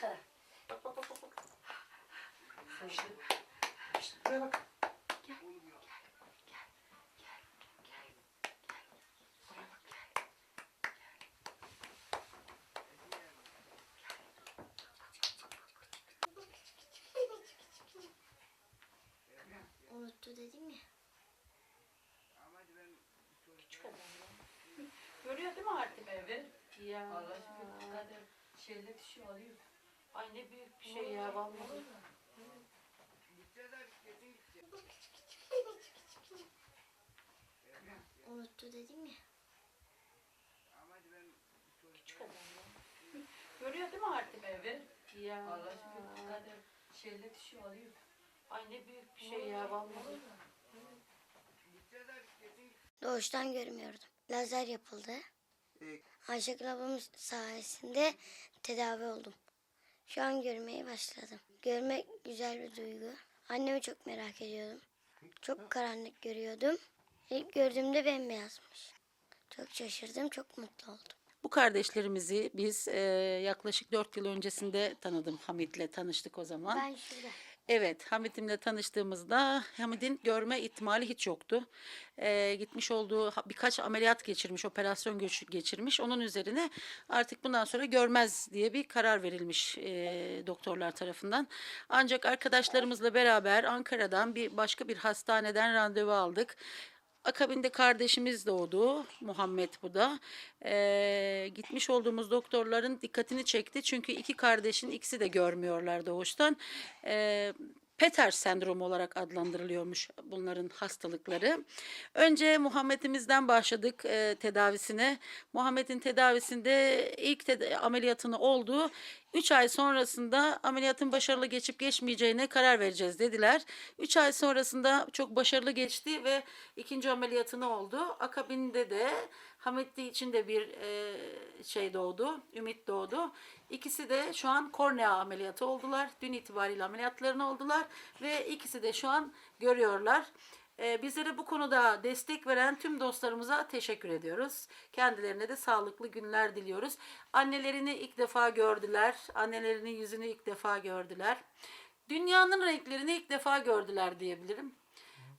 kadar. Bak bak bak bak. bak. İşte. İşte buraya bak. Buraya bak. Unuttu dedim ya. Görüyor değil mi artık evi? Ya. Allah şükür kader şeyle düşüyor alıyor. Ay ne büyük bir şey ya vallahi. Unuttu dedim ya. Görüyor değil mi artık evi? Ya. Allah şükür kader şeyle düşüyor alıyor. Ay ne büyük bir şey ya vallahi. Doğuştan görmüyordum. Lazer yapıldı. Ee, Ayşegül ablamın sayesinde tedavi oldum. Şu an görmeye başladım. Görmek güzel bir duygu. Annemi çok merak ediyordum. Çok karanlık görüyordum. İlk gördüğümde bembeyazmış. Çok şaşırdım, çok mutlu oldum. Bu kardeşlerimizi biz e, yaklaşık 4 yıl öncesinde tanıdım. Hamit'le tanıştık o zaman. Ben şurada. Evet, Hamit'imle tanıştığımızda Hamit'in görme ihtimali hiç yoktu. E, gitmiş olduğu birkaç ameliyat geçirmiş, operasyon geçirmiş. Onun üzerine artık bundan sonra görmez diye bir karar verilmiş e, doktorlar tarafından. Ancak arkadaşlarımızla beraber Ankara'dan bir başka bir hastaneden randevu aldık. Akabinde kardeşimiz doğdu. Muhammed bu da. Ee, gitmiş olduğumuz doktorların dikkatini çekti. Çünkü iki kardeşin ikisi de görmüyorlar doğuştan. Ee, Peter sendromu olarak adlandırılıyormuş bunların hastalıkları. Önce Muhammed'imizden başladık e, tedavisine. Muhammed'in tedavisinde ilk teda- ameliyatını oldu. 3 ay sonrasında ameliyatın başarılı geçip geçmeyeceğine karar vereceğiz dediler. 3 ay sonrasında çok başarılı geçti ve ikinci ameliyatını oldu. Akabinde de Hamitli için de bir e, şey doğdu, ümit doğdu. İkisi de şu an kornea ameliyatı oldular. Dün itibariyle ameliyatlarını oldular ve ikisi de şu an görüyorlar. Ee, bizlere bu konuda destek veren tüm dostlarımıza teşekkür ediyoruz. Kendilerine de sağlıklı günler diliyoruz. Annelerini ilk defa gördüler. Annelerinin yüzünü ilk defa gördüler. Dünyanın renklerini ilk defa gördüler diyebilirim.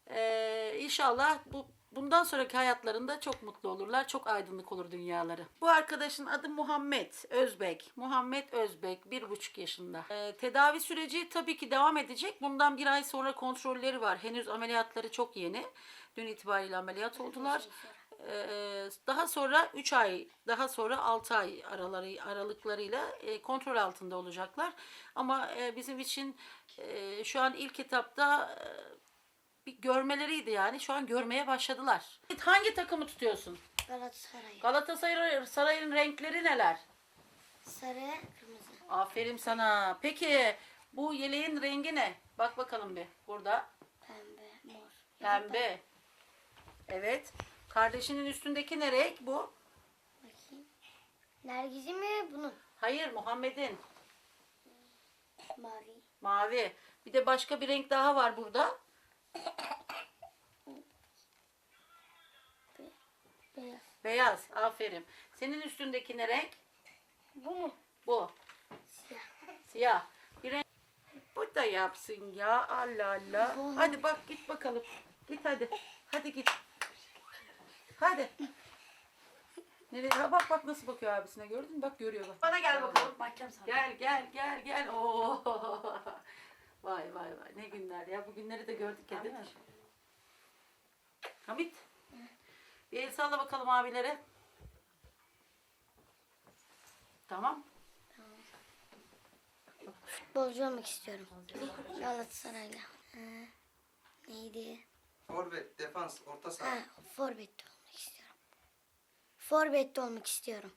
Ee, inşallah bu bundan sonraki hayatlarında çok mutlu olurlar. Çok aydınlık olur dünyaları. Bu arkadaşın adı Muhammed Özbek. Muhammed Özbek bir buçuk yaşında. Ee, tedavi süreci tabii ki devam edecek. Bundan bir ay sonra kontrolleri var. Henüz ameliyatları çok yeni. Dün itibariyle ameliyat oldular. Ee, daha sonra 3 ay, daha sonra 6 ay araları aralıklarıyla e, kontrol altında olacaklar. Ama e, bizim için e, şu an ilk etapta e, bir görmeleriydi yani. Şu an görmeye başladılar. Hangi takımı tutuyorsun? Galatasaray. Galatasaray Saray'ın renkleri neler? Sarı, kırmızı. Aferin sana. Peki bu yeleğin rengi ne? Bak bakalım bir. Burada Pembe, mor. pembe. Evet. Kardeşinin üstündeki ne renk bu? Bakayım. Nergizi mi bunun? Hayır Muhammed'in. Mavi. Mavi. Bir de başka bir renk daha var burada. Beyaz. Beyaz. Aferin. Senin üstündeki ne renk? Bu mu? Bu. Siyah. Siyah. Bir renk. Bu da yapsın ya. Allah Allah. Hadi bak git bakalım. Git hadi. Hadi git. Hadi. Nereye? Ha, bak bak nasıl bakıyor abisine gördün mü? Bak görüyor bak. Bana gel bakalım. Bakacağım sana. Gel gel gel gel. Oo. Vay vay vay. Ne günler ya. Bu günleri de gördük ya değil mi? Hamit. Bir el salla bakalım abilere. Tamam. Futbolcu olmak istiyorum. Galatasaray'la. Ee, neydi? Forvet, defans, orta saha. Ha, forvet olmak istiyorum. Forvet olmak istiyorum.